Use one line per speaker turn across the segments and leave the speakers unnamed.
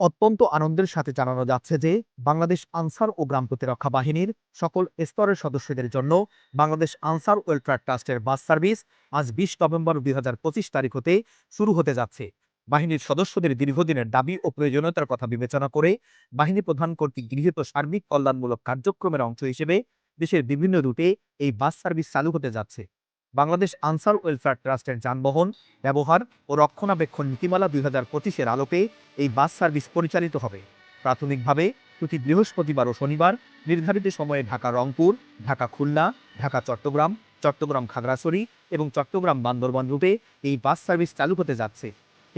অত্যন্ত আনন্দের সাথে জানানো যাচ্ছে যে, বাংলাদেশ আনসার ও গ্রাম প্রতিরক্ষা বাহিনীর সকল স্তরের সদস্যদের জন্য বাংলাদেশ আনসার ওয়েলফেয়ার ট্রাস্টের বাস সার্ভিস আজ বিশ নভেম্বর দুই হাজার পঁচিশ তারিখ হতে শুরু হতে যাচ্ছে। বাহিনীর সদস্যদের দীর্ঘদিনের দাবি ও প্রয়োজনীয়তার কথা বিবেচনা করে বাহিনী প্রধান কর্তৃক গৃহীত সার্বিক কল্যাণমূলক কার্যক্রমের অংশ হিসেবে দেশের বিভিন্ন রুটে এই বাস সার্ভিস চালু হতে যাচ্ছে। বাংলাদেশ আনসার ওয়েলফেয়ার ট্রাস্টের যানবাহন, ব্যবহার ও রক্ষণাবেক্ষণ নীতিমালা দুই হাজার পঁচিশের আলোকে এই বাস সার্ভিস পরিচালিত হবে। প্রাথমিকভাবে প্রতি বৃহস্পতিবার ও শনিবার নির্ধারিত সময়ে ঢাকা রংপুর, ঢাকা খুলনা, ঢাকা চট্টগ্রাম চট্টগ্রাম খাগড়াছড়ি এবং চট্টগ্রাম বান্দরবান রুটে এই বাস সার্ভিস চালু হতে যাচ্ছে।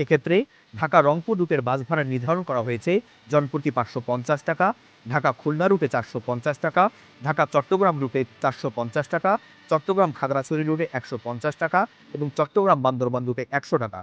এক্ষেত্রে ঢাকা রংপুর রুটের বাস ভাড়া নির্ধারণ করা হয়েছে। জনপ্রতি পাঁচশো পঞ্চাশ টাকা, ঢাকা খুলনা রুটে চারশো পঞ্চাশ টাকা, ঢাকা চট্টগ্রাম রুটে চারশো পঞ্চাশ টাকা, চট্টগ্রাম খাগড়াছড়ি রুটে একশো পঞ্চাশ টাকা এবং চট্টগ্রাম বান্দরবান রুটে একশো টাকা।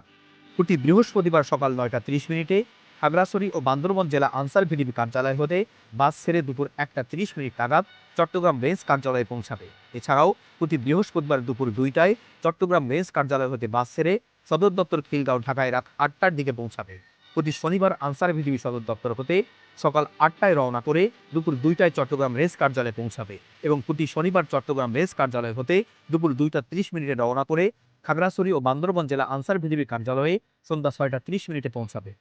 প্রতি বৃহস্পতিবার সকাল নয়টা ত্রিশ মিনিটে খাগড়াছড়ি ও বান্দরবান জেলা আনসার ভিডিপি কার্যালয় হতে বাস ছেড়ে দুপুর একটা তিরিশ মিনিট নাগাদ চট্টগ্রাম রেঞ্জ কার্যালয়ে পৌঁছাবে। এছাড়াও প্রতি বৃহস্পতিবার দুপুর দুইটায় চট্টগ্রাম রেঞ্জ কার্যালয় হতে বাস ছেড়ে সদর দপ্তর খিলগাঁও ঢাকায় রাত আটটার দিকে পৌঁছাবে। প্রতি শনিবার আনসার ভিডিপি সদর দপ্তর হতে সকাল আটটায় রওনা করে দুপুর দুইটায় চট্টগ্রাম রেস কার্যালয়ে পৌঁছাবে এবং প্রতি শনিবার চট্টগ্রাম রেস কার্যালয় হতে দুপুর দুইটা ত্রিশ মিনিটে রওনা করে খাগড়াছড়ি ও বান্দরবন জেলা আনসার ভিডিপি কার্যালয়ে সন্ধ্যা ছয়টা ত্রিশ মিনিটে পৌঁছাবে।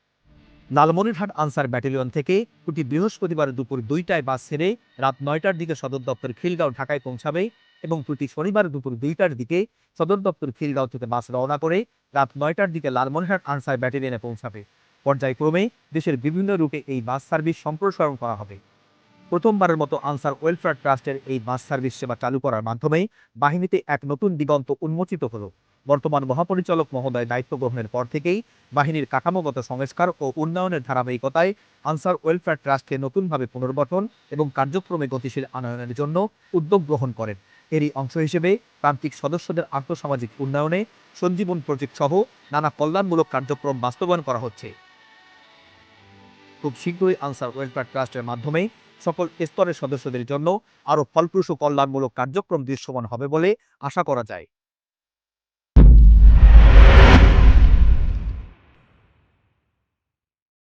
লালমনিরহাট আনসার ব্যাটালিয়ন থেকে প্রতি বৃহস্পতিবার দুপুর দুইটায় বাস ছেড়ে রাত নয়টার দিকে সদর দপ্তর খিলগাঁও ঢাকায় পৌঁছাবে এবং প্রতি শনিবার দুপুর দুইটার দিকে সদর দপ্তর খিলগাঁও থেকে বাস রওনা করে রাত নয়টার দিকে লালমনিরহাট আনসার ব্যাটালিয়নে পৌঁছাবে। পর্যায়ক্রমে দেশের বিভিন্ন রুটে এই বাস সার্ভিস সম্প্রসারণ করা হবে। প্রথমবারের মতো আনসার ওয়েলফেয়ার ট্রাস্টের এই বাস সার্ভিস সেবা চালু করার মাধ্যমে বাহিনীতে এক নতুন দিগন্ত উন্মোচিত হলো। বর্তমান মহাপরিচালক মহোদয় দায়িত্ব গ্রহণের পর থেকেই বাহিনীর কাঠামোগত সংস্কার ও উন্নয়নের ধারাবাহিকতায় আনসার ওয়েলফেয়ার ট্রাস্টকে নতুনভাবে পুনর্গঠন এবং কার্যক্রমে গতিশীল আনয়নের জন্য উদ্যোগ গ্রহণ করেন। এরই অংশ হিসেবে প্রান্তিক সদস্যদের আর্থসামাজিক উন্নয়নে সঞ্জীবন প্রজেক্ট সহ নানা কল্যাণমূলক কার্যক্রম বাস্তবায়ন করা হচ্ছে। খুব শীঘ্রই আনসার ওয়েলফেয়ার ট্রাস্টের মাধ্যমে সকল স্তরের সদস্যদের জন্য আরও ফলপ্রসূ কল্যাণমূলক কার্যক্রম দৃশ্যমান হবে বলে আশা করা যায়।